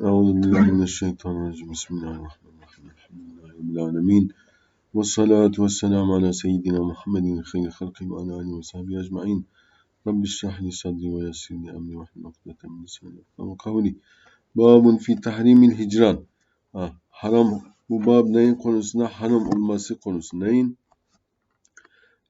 Euzu billahi mineşşeytanirracim. Bismillahirrahmanirrahim. Elhamdülillahi rabbil alamin. Ve salatu ala seyyidina Muhammedin hayri halki ve ala alihi ve sahbihi ecmaîn. Rabbi şrah li sadri ve yessir emri ve hlul ukdeten min lisani yefkahu kavli. Babun fi tahrimil hicran. Ha, haram bu bab neyin konusunda? Haram olması konusu neyin?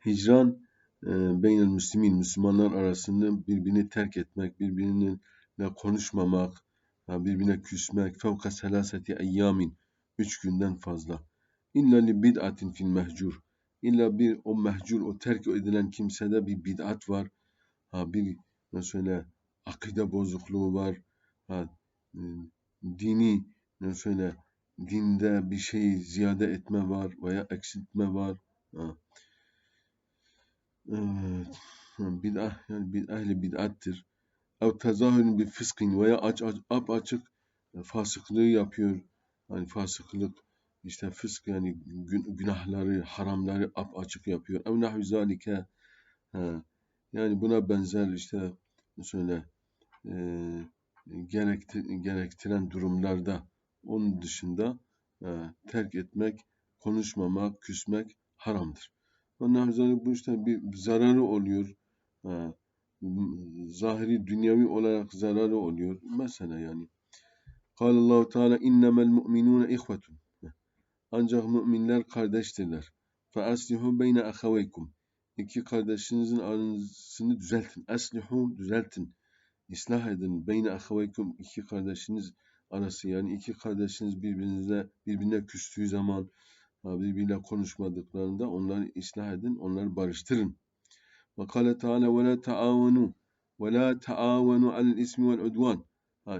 Hicran e, beynel müslimin, Müslümanlar arasında birbirini terk etmek, birbirinin birbirine konuşmamak birbirine küsmek fevka selaseti eyyamin üç günden fazla illa li bid'atin fil mehcur illa bir o mehcur o terk edilen kimsede bir bid'at var ha bir nasıl söyle akide bozukluğu var ha e, dini ne söyle dinde bir şeyi ziyade etme var veya eksiltme var. Ha. Evet. Bid'ah yani bid ehli bid'attir. Ev tezahürün bir fıskin veya aç, aç, ap açık fasıklığı yapıyor. Yani fasıklık işte fısk yani günahları, haramları ap açık yapıyor. Ev nahvi zalike yani buna benzer işte söyle e, gerektir, gerektiren durumlarda onun dışında e, terk etmek, konuşmamak, küsmek haramdır. Ondan sonra bu işte bir zararı oluyor. E, zahiri dünyevi olarak zararı oluyor. Mesela yani. Allahu Teala innemel mu'minune ihvetun. Ancak müminler kardeştirler. Fe aslihu beyne ahaveykum. İki kardeşinizin arasını düzeltin. Aslihu düzeltin. İslah edin. Beyne ahaveykum. iki kardeşiniz arası yani iki kardeşiniz birbirinize birbirine küstüğü zaman birbiriyle konuşmadıklarında onları ıslah edin, onları barıştırın. Ve kâle Teala ve la taavenu ve la taavenu alel ismi vel udvan.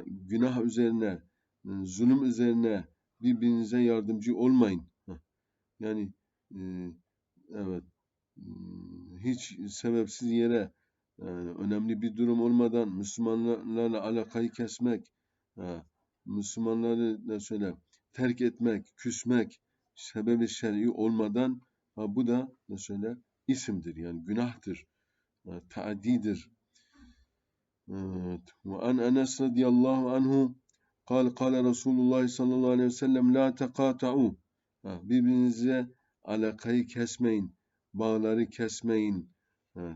Günah üzerine, zulüm üzerine birbirinize yardımcı olmayın. Yani e, evet hiç sebepsiz yere yani önemli bir durum olmadan Müslümanlarla alakayı kesmek, Müslümanları ne söyle terk etmek, küsmek sebebi şer'i olmadan ha, bu da ne söyle isimdir yani günahtır, e, taadidir. Evet. Ve an Enes radiyallahu anhu kal kal Resulullah sallallahu aleyhi ve sellem la tekata'u birbirinize alakayı kesmeyin, bağları kesmeyin,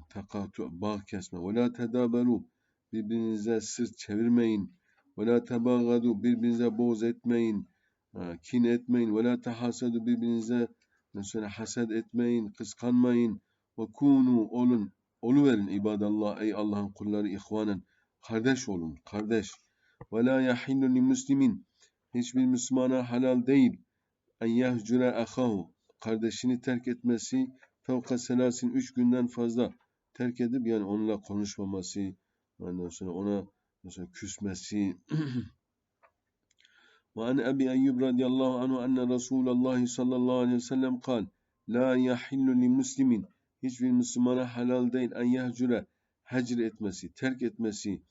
tekatu, bağ kesme. Ve la tedaberu birbirinize sırt çevirmeyin. Ve la tebagadu birbirinize boğaz etmeyin, kin etmeyin. Ve la tehasadu birbirinize mesela haset etmeyin, kıskanmayın. Ve kunu olun. Oluverin ibadallah ey Allah'ın kulları ihvanen. Kardeş olun. Kardeş. Ve la yahillu li muslimin. Hiçbir Müslümana halal değil. En yehcure ahahu. Kardeşini terk etmesi fevka selasin üç günden fazla terk edip yani onunla konuşmaması, ondan sonra ona mesela küsmesi. وعن أبي أيوب رضي الله عنه أن رسول الله صلى الله عليه وسلم قال La yahillu li muslimin hiçbir Müslümana halal değil en yehcure hecr etmesi, terk etmesi,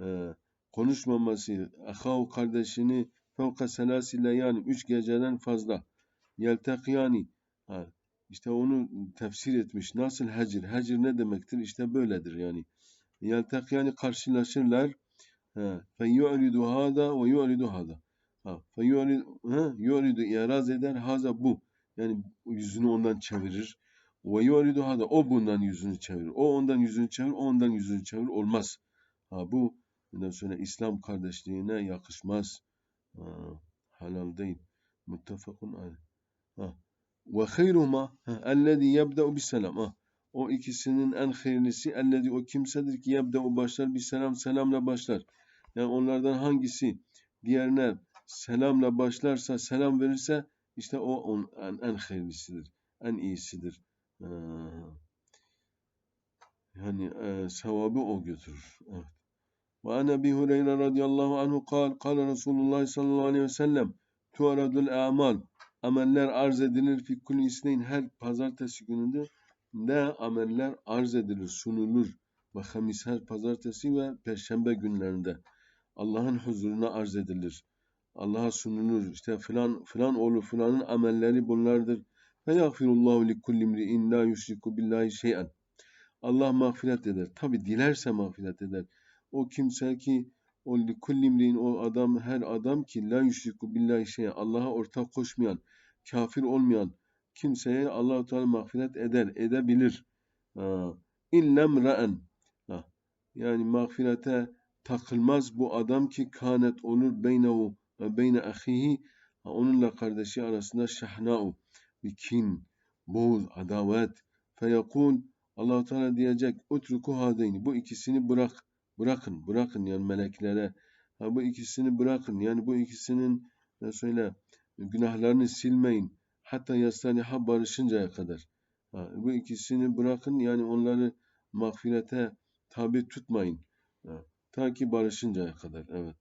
e, konuşmaması, ahav kardeşini fevka selasile yani üç geceden fazla yeltekiyani ha, işte onu tefsir etmiş. Nasıl hecr? Hecr ne demektir? İşte böyledir yani. Yeltekiyani karşılaşırlar feyu'ridu hada ve yu'ridu hada. Ha, feyu'ridu iraz eder haza bu. Yani yüzünü ondan çevirir. Ve yu'ridu hada o bundan yüzünü çevirir. O ondan yüzünü çevirir, o ondan yüzünü çevirir. Olmaz. Ha, bu ondan sonra İslam kardeşliğine yakışmaz. Ha, halal değil. Muttefakun aleyh. Ha. Ve hayruma ellezî yebde'u biselam. Ha. O ikisinin en hayırlısı ellezî o kimsedir ki yebde'u başlar bir selam selamla başlar. Yani onlardan hangisi diğerine selamla başlarsa, selam verirse işte o on, en, en hayırlısıdır, en iyisidir. Ee, yani e, sevabı o götürür. Evet. Ve an Ebi Hureyre radıyallahu anhu kal, kal Resulullah sallallahu aleyhi ve sellem tuaradul amal ameller arz edilir fi kulli isneyn her pazartesi gününde ne ameller arz edilir, sunulur ve hamis her pazartesi ve perşembe günlerinde. Allah'ın huzuruna arz edilir. Allah'a sunulur. İşte filan filan oğlu filanın amelleri bunlardır. Ve yagfirullahu li kulli imri'in la yüşriku billahi şey'en. Allah mağfiret eder. Tabi dilerse mağfiret eder. O kimse ki o li kulli imri'in o adam her adam ki la yüşriku billahi şey'e Allah'a ortak koşmayan, kafir olmayan kimseye Allahu Teala mağfiret eder, edebilir. Ha. İllem ra'en. Yani mağfirete takılmaz bu adam ki kanet olur beynehu ve beyne ahihi onunla kardeşi arasında şahna'u bir kin, boğuz, adavet. Feyekul allah Teala diyecek utruku hadeyni bu ikisini bırak bırakın bırakın yani meleklere. Ha, bu ikisini bırakın. Yani bu ikisinin ne söyle günahlarını silmeyin. Hatta yastaliha barışıncaya kadar. Ha, bu ikisini bırakın. Yani onları mağfirete tabi tutmayın. Ha, ta ki barışıncaya kadar evet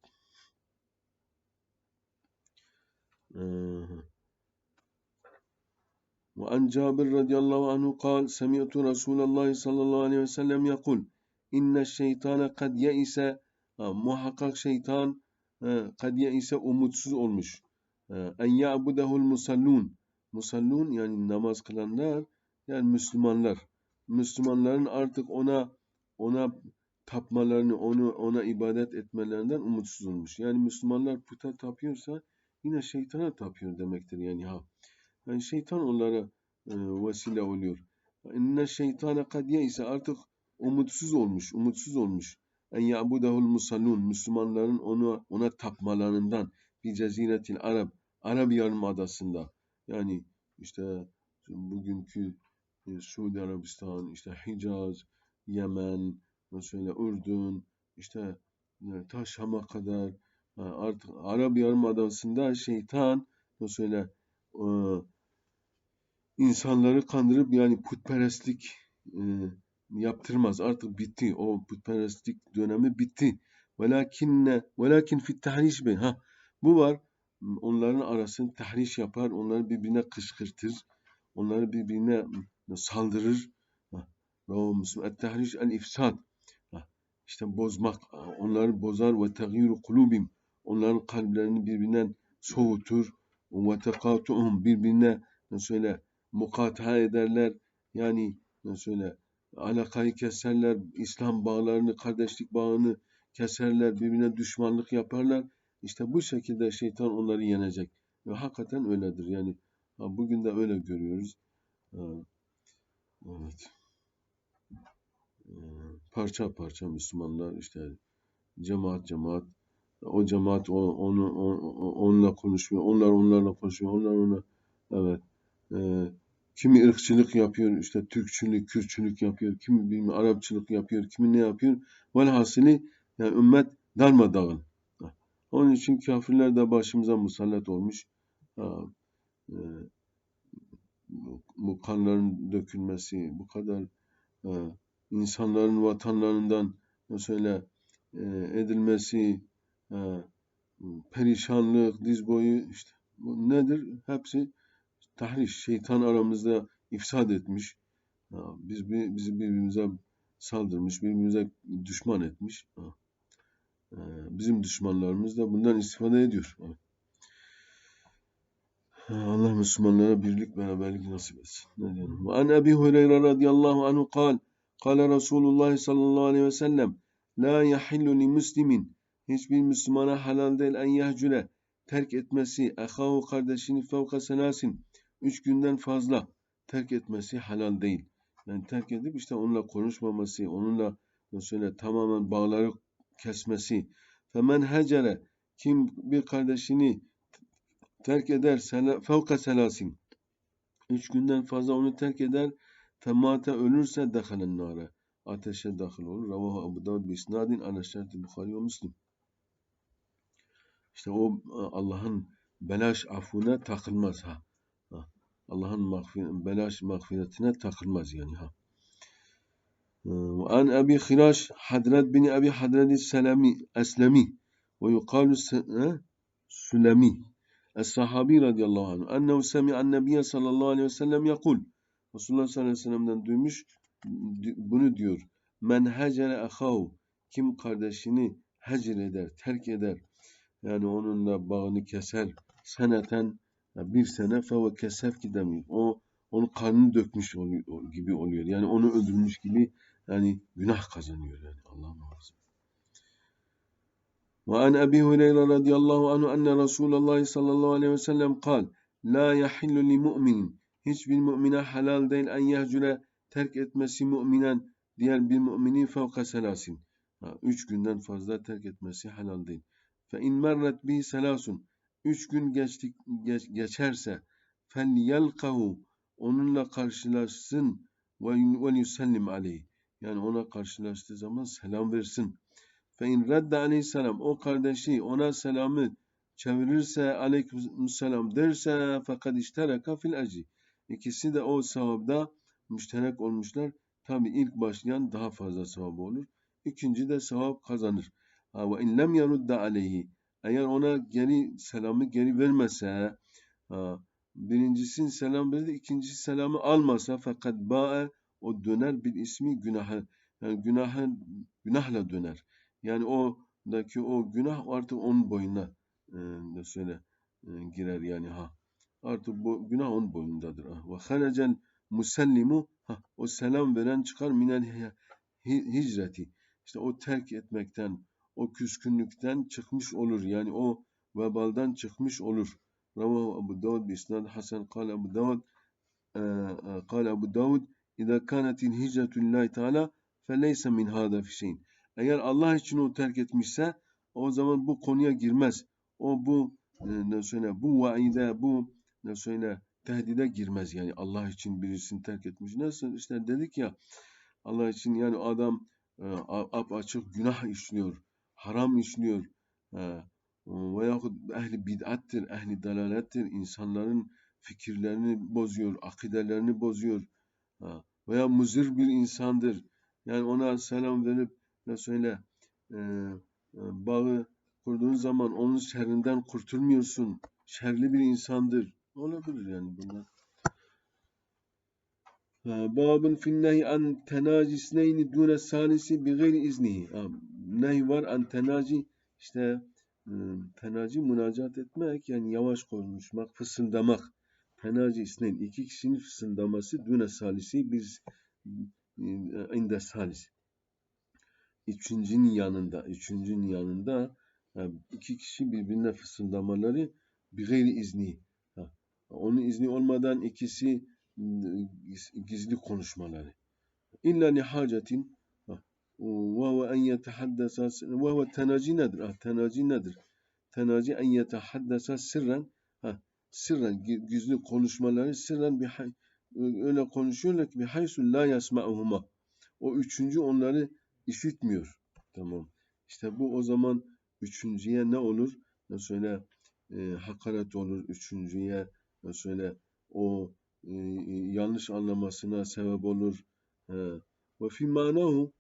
وعن جابر رضي الله عنه قال سمعت رسول الله صلى الله عليه وسلم يقول إن الشيطان قد يئس muhakkak şeytan kad ise umutsuz olmuş. En ya'budehul musallun. Musallun yani namaz kılanlar yani Müslümanlar. Müslümanların artık ona ona tapmalarını, onu ona ibadet etmelerinden umutsuz olmuş. Yani Müslümanlar puta tapıyorsa yine şeytana tapıyor demektir yani ha. Yani şeytan onlara e, vesile oluyor. İnne şeytane kad ise artık umutsuz olmuş, umutsuz olmuş. En ya'budahul musallun Müslümanların onu ona tapmalarından bir ceziretil Arap Arap Yarımadası'nda yani işte bugünkü e, Suudi Arabistan, işte Hicaz, Yemen, mesela Ürdün, işte e, ta Şam'a kadar artık Arap Yarımadası'nda şeytan mesela e, insanları kandırıp yani putperestlik e, yaptırmaz. Artık bitti. O putperestlik dönemi bitti. Velakinne velakin fit tahriş be. Ha bu var. Onların arasını tahriş yapar. Onları birbirine kışkırtır. Onları birbirine saldırır. Ve o Müslüman tahriş el ifsad. İşte bozmak. Onları bozar ve tegyiru kulubim. Onların kalplerini birbirinden soğutur. Ve tekatuhum birbirine söyle mukata ederler. Yani söyle alakayı keserler, İslam bağlarını, kardeşlik bağını keserler, birbirine düşmanlık yaparlar. İşte bu şekilde şeytan onları yenecek. Ve hakikaten öyledir. Yani bugün de öyle görüyoruz. Evet. Parça parça Müslümanlar işte cemaat cemaat o cemaat o, onu on, onunla konuşuyor. Onlar onlarla konuşuyor. Onlar ona evet. Ee, Kimi ırkçılık yapıyor, işte Türkçülük, Kürtçülük yapıyor, kimi bilmiyorum Arapçılık yapıyor, kimi ne yapıyor. Velhasili yani ümmet darmadağın. Onun için kafirler de başımıza musallat olmuş. Ha, e, bu kanların dökülmesi, bu kadar e, insanların vatanlarından mesela e, edilmesi, e, perişanlık, diz boyu işte bu nedir? Hepsi tahriş, şeytan aramızda ifsad etmiş. Biz bizi birbirimize saldırmış, birbirimize düşman etmiş. Bizim düşmanlarımız da bundan istifade ediyor. Allah Müslümanlara birlik beraberlik nasip etsin. Ne an Ebi Hureyre radıyallahu anhu kal. Kale Resulullah sallallahu aleyhi ve sellem La yahillu li muslimin Hiçbir Müslümana halal değil en yehcüle terk etmesi ehahu kardeşini fevka senasin üç günden fazla terk etmesi halal değil. Yani terk edip işte onunla konuşmaması, onunla mesela tamamen bağları kesmesi. Femen hecere kim bir kardeşini terk eder fevka selasin üç günden fazla onu terk eder femate ölürse dehalen nare ateşe dahil olur. Ravahu Abu Davud bi isnadin ala şerti Bukhari ve Müslim. İşte o e, Allah'ın belaş afuna takılmaz ha. Allah'ın belaş mağfiretine takılmaz yani ha. E, an Ebi Hiraş Hadret bin Ebi Hadret Selami Eslemi. Ve yukalu e, Sülemi. Es-Sahabi radıyallahu anh ennehu semi'an nebiye sallallahu aleyhi ve sellem yakul Resulullah sallallahu aleyhi ve sellem'den duymuş bunu diyor. Men hecere ahahu kim kardeşini hecir eder, terk eder? Yani onunla bağını keser. Seneten bir sene feve kesef gidemiyor. O onun kanını dökmüş oluyor, gibi oluyor. Yani onu öldürmüş gibi yani günah kazanıyor yani Allah muhafaza. وعن أبي هريرة رضي الله عنه أن رسول الله صلى الله عليه وسلم قال لا يحل لمؤمن hiçbir mümine helal değil en yehcüre terk etmesi müminen diğer bir müminin fevka selasin. Ha, üç günden fazla terk etmesi helal değil. Fe in merret bi selasun. Üç gün geçtik, geç, geçerse fel yelkahu onunla karşılaşsın ve yusellim aleyh. Yani ona karşılaştığı zaman selam versin. Fe in redde aleyhisselam o kardeşi ona selamı çevirirse aleykümselam derse fakat iştereka fil ecri. İkisi de o sevapta müşterek olmuşlar. Tabi ilk başlayan daha fazla sevap olur. İkinci de sevap kazanır. Ha, ve in lem yarudda aleyhi. Eğer ona geri selamı geri vermese, ha, birincisinin selam verdi, ikinci selamı almasa fakat ba'e o döner bir ismi günah yani günah günahla döner. Yani o daki o günah artık onun boyuna e, ne söyle e, girer yani ha. Artık bu günah onun boyundadır. Ve harecel musellimu o selam veren çıkar minel hicreti. İşte o terk etmekten, o küskünlükten çıkmış olur. Yani o vebaldan çıkmış olur. Ravahu Abu Davud bi isnad Hasan kâle Abu Davud kâle Abu Davud İzâ kânetil hicretu lillahi teâlâ feleyse min hâdâ fi şeyin. Eğer Allah için o terk etmişse o zaman bu konuya girmez. O bu ne söyle bu vaide bu ne söyle tehdide girmez yani Allah için birisini terk etmiş. Nasıl işte dedik ya Allah için yani adam e, ap açık günah işliyor, haram işliyor e, veyahut ehli bid'attir, ehli dalalettir, insanların fikirlerini bozuyor, akidelerini bozuyor e, veya muzir bir insandır. Yani ona selam verip ne söyle e, e, bağı kurduğun zaman onun şerrinden kurtulmuyorsun. Şerli bir insandır. Olabilir yani bunlar. Babın finnehi an tenaci sneyni dune salisi bi gayri iznihi. Nehy var an tenaci işte ıı, tenaci münacat etmek yani yavaş konuşmak, fısıldamak. Tenaci isneyn iki kişinin fısıldaması dune salisi bir ıı, inde salis. Üçüncünün yanında, üçüncünün yanında iki kişi birbirine fısıldamaları bir gayri izni. Onun izni olmadan ikisi gizli konuşmaları. İlla li hacetin en yetehaddesa ve huve tenaci nedir? Ah, tenaci nedir? Tenaci en yetehaddesa sırren ha, sırren gizli konuşmaları sırren bir öyle konuşuyorlar ki bir haysul la yasma'uhuma. O üçüncü onları işitmiyor. Tamam. İşte bu o zaman üçüncüye ne olur? Mesela e, hakaret olur üçüncüye mesela o e, yanlış anlamasına sebep olur. Ve fi manahu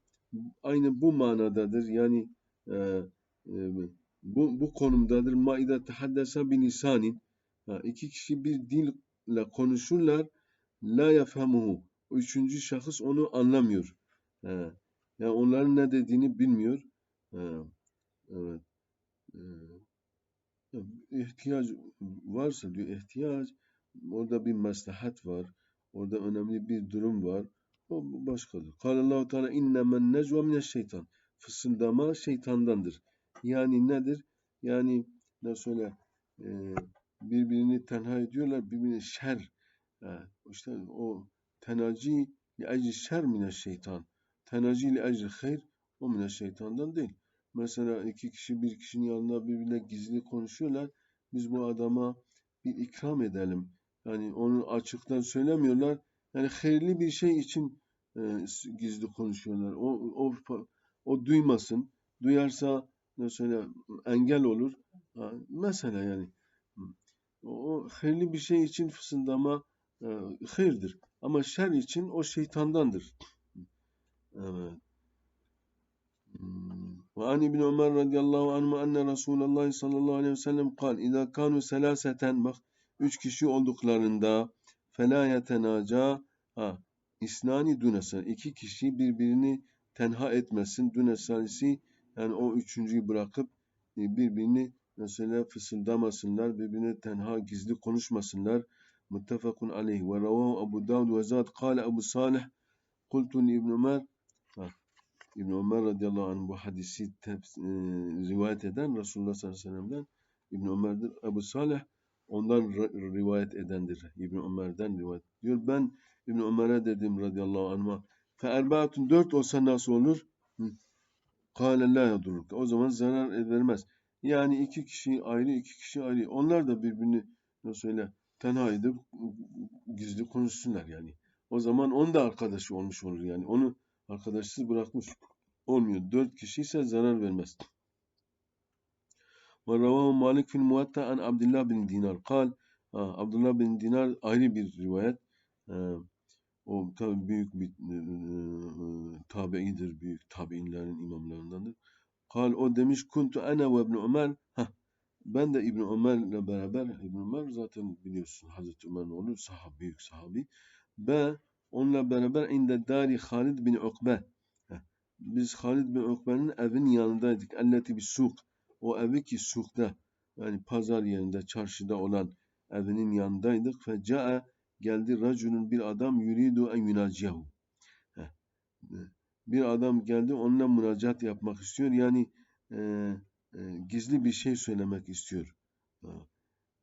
aynı bu manadadır. Yani e, e, bu, bu konumdadır. Maide tehaddesa bin lisanin. iki kişi bir dille konuşurlar. La yefhemuhu. O üçüncü şahıs onu anlamıyor. Yani onların ne dediğini bilmiyor. He. Evet. İhtiyaç varsa diyor ihtiyaç orada bir maslahat var. Orada önemli bir durum var. O başkadır. Kâlallahu Teala innemen necva mineşşeytan. Fısıldama şeytandandır. Yani nedir? Yani ne söyle e, birbirini tenha ediyorlar. Birbirine şer. E, işte o tenaci li ecri şer mineşşeytan. Tenaci li ecri hayr o mineşşeytandan değil. Mesela iki kişi bir kişinin yanında birbirine gizli konuşuyorlar. Biz bu adama bir ikram edelim. Yani onu açıktan söylemiyorlar. Yani hayırlı bir şey için e, gizli konuşuyorlar. O, o, o duymasın. Duyarsa mesela engel olur. Ha, mesela yani o hayırlı bir şey için fısıldama e, hayırdır. Ama şer için o şeytandandır. Evet. Ve an İbn Ömer radıyallahu anh enne Resulullah sallallahu aleyhi ve sellem kal İzâ kânu selâseten bak üç kişi olduklarında fela yetenaca ha isnani dunesan iki kişi birbirini tenha etmesin. Dunesalisi yani o üçüncüyü bırakıp e, birbirini mesela fısıldamasınlar birbirine tenha gizli konuşmasınlar. Muttefakun aleyh. Ve ravahu Abu Davud ve zat. Kâle Abu Salih kultu ibn Ömer. İbn Ömer radıyallahu anh bu hadisi teps- e, rivayet eden Resulullah sallallahu aleyhi ve sellem'den İbn Ömer'dir. Ebu Saleh ondan rivayet edendir. İbn Ömer'den rivayet. Diyor ben İbn Ömer'e dedim radıyallahu anh'a. Fe erbaatun dört olsa nasıl olur? Kâle la yadurruka. O zaman zarar vermez. Yani iki kişi ayrı, iki kişi ayrı. Onlar da birbirini nasıl söyle tenha edip gizli konuşsunlar yani. O zaman onun da arkadaşı olmuş olur yani. Onu arkadaşsız bırakmış olmuyor. Dört kişi ise zarar vermez. Ve ravahu Malik fil muvatta an Abdullah bin Dinar. Kal, ha, Abdullah bin Dinar ayrı bir rivayet. Ee, o tabi büyük bir e, e, tabi'idir. Büyük tabi'inlerin imamlarındandır. Kal o demiş kuntu ana ve ibn Ömer. Heh, ben de İbn Ömer'le beraber İbn Ömer zaten biliyorsun Hazreti Ömer'in oğlu sahabi, büyük sahabi. Ve onunla beraber inde dari Halid bin Ukbe. Biz Halid bin Ukbe'nin evinin yanındaydık. Elleti bir suk. O evi ki sukta yani pazar yerinde çarşıda olan evinin yanındaydık. Fe ca'a geldi racunun bir adam yuridu en yunaciyahu. E, Bir adam geldi onunla müracaat yapmak istiyor. Yani e, e, gizli bir şey söylemek istiyor.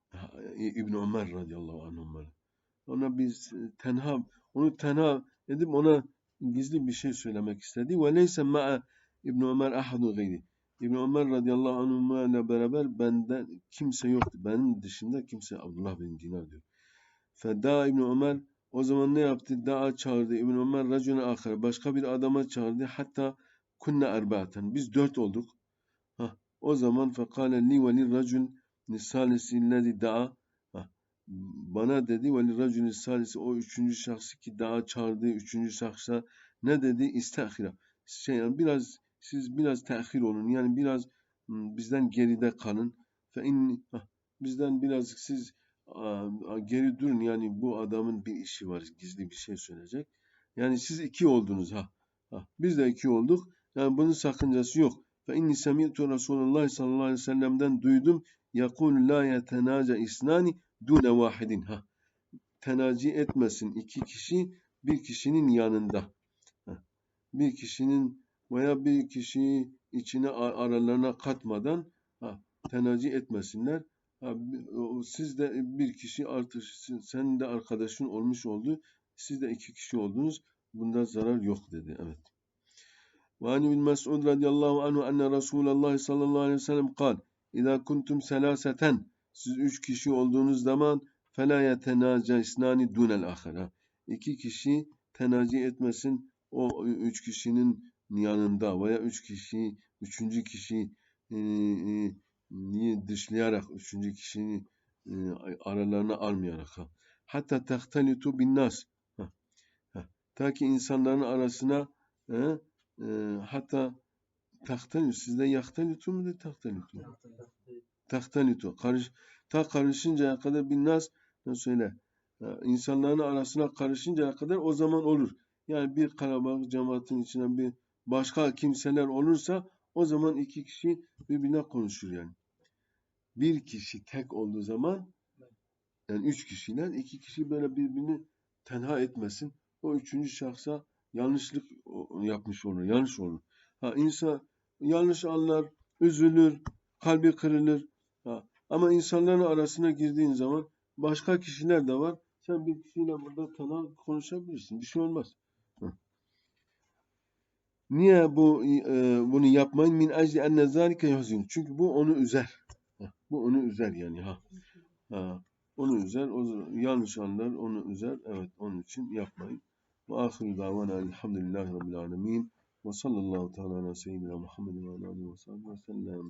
Ha, İbn Ömer radıyallahu anh. Ona biz e, tenha, onu tenha edip ona gizli bir şey söylemek istedi. Ve leyse ma'a İbn Ömer ahadu gayri. İbn Ömer radıyallahu anh ile beraber benden kimse yoktu. Benim dışında kimse Abdullah bin Dinar diyor. Feda İbn Ömer o zaman ne yaptı? Daha çağırdı. İbn Ömer racuna ahar. Başka bir adama çağırdı. Hatta kunna erbaaten. Biz dört olduk. Ha, o zaman fekale li ve li racun nisalisi lezi da'a Ha, bana dedi ve li racun nisalisi o üçüncü şahsı ki daha çağırdığı üçüncü şahsa ne dedi? İstahira. Şey, yani biraz siz biraz tehir olun. Yani biraz m, bizden geride kalın. Fe inni ha, bizden biraz siz geri durun. Yani bu adamın bir işi var. Gizli bir şey söyleyecek. Yani siz iki oldunuz ha. ha. Biz de iki olduk. Yani bunun sakıncası yok. Fe inni semi'tu Resulullah sallallahu aleyhi ve sellem'den duydum. Yakul la yetenaca isnani dune vahidin. Ha. Tenaci etmesin iki kişi bir kişinin yanında. Ha. Bir kişinin veya bir kişiyi içine a- aralarına katmadan ha, tenaci etmesinler. Ha, bi- o- siz de bir kişi artı sen- senin de arkadaşın olmuş oldu. Siz de iki kişi oldunuz. Bunda zarar yok dedi. Evet. وعن ابن مسعود رضي الله عنه أن رسول الله صلى الله عليه وسلم قال إذا كنتم ثلاثة siz üç kişi olduğunuz zaman فَلَا يَتَنَاجَ اِسْنَانِ دُونَ الْآخَرَ İki kişi tenaci etmesin o üç kişinin yanında veya üç kişi, üçüncü kişi e, e, niye dışlayarak, üçüncü kişini e, aralarına almayarak. Ha. Hatta tehtelitu bin nas. Ha, ha. Ta ki insanların arasına e, e, hatta tahtelitu, sizde yahtelitu mu de tahtelitu? Tahtelitu. Karış, ta karışıncaya kadar bin nas söyle. İnsanların arasına karışıncaya kadar o zaman olur. Yani bir kalabalık cemaatin içinden bir başka kimseler olursa o zaman iki kişi birbirine konuşur yani. Bir kişi tek olduğu zaman yani üç kişiyle iki kişi böyle birbirini tenha etmesin. O üçüncü şahsa yanlışlık yapmış olur, yanlış olur. Ha insan yanlış anlar, üzülür, kalbi kırılır. Ha, ama insanların arasına girdiğin zaman başka kişiler de var. Sen bir kişiyle burada tenha konuşabilirsin. Bir şey olmaz. Niye bu e, bunu yapmayın? Min ecli enne zâlike yuhzin. Çünkü bu onu üzer. Bu onu üzer yani ha. Ha, onu üzer, o yanlış anlar, onu üzer. Evet, onun için yapmayın. Ve ahiru davana elhamdülillahi rabbil alemin. Ve sallallahu teala ala seyyidina Muhammedin ve ala ve sellem.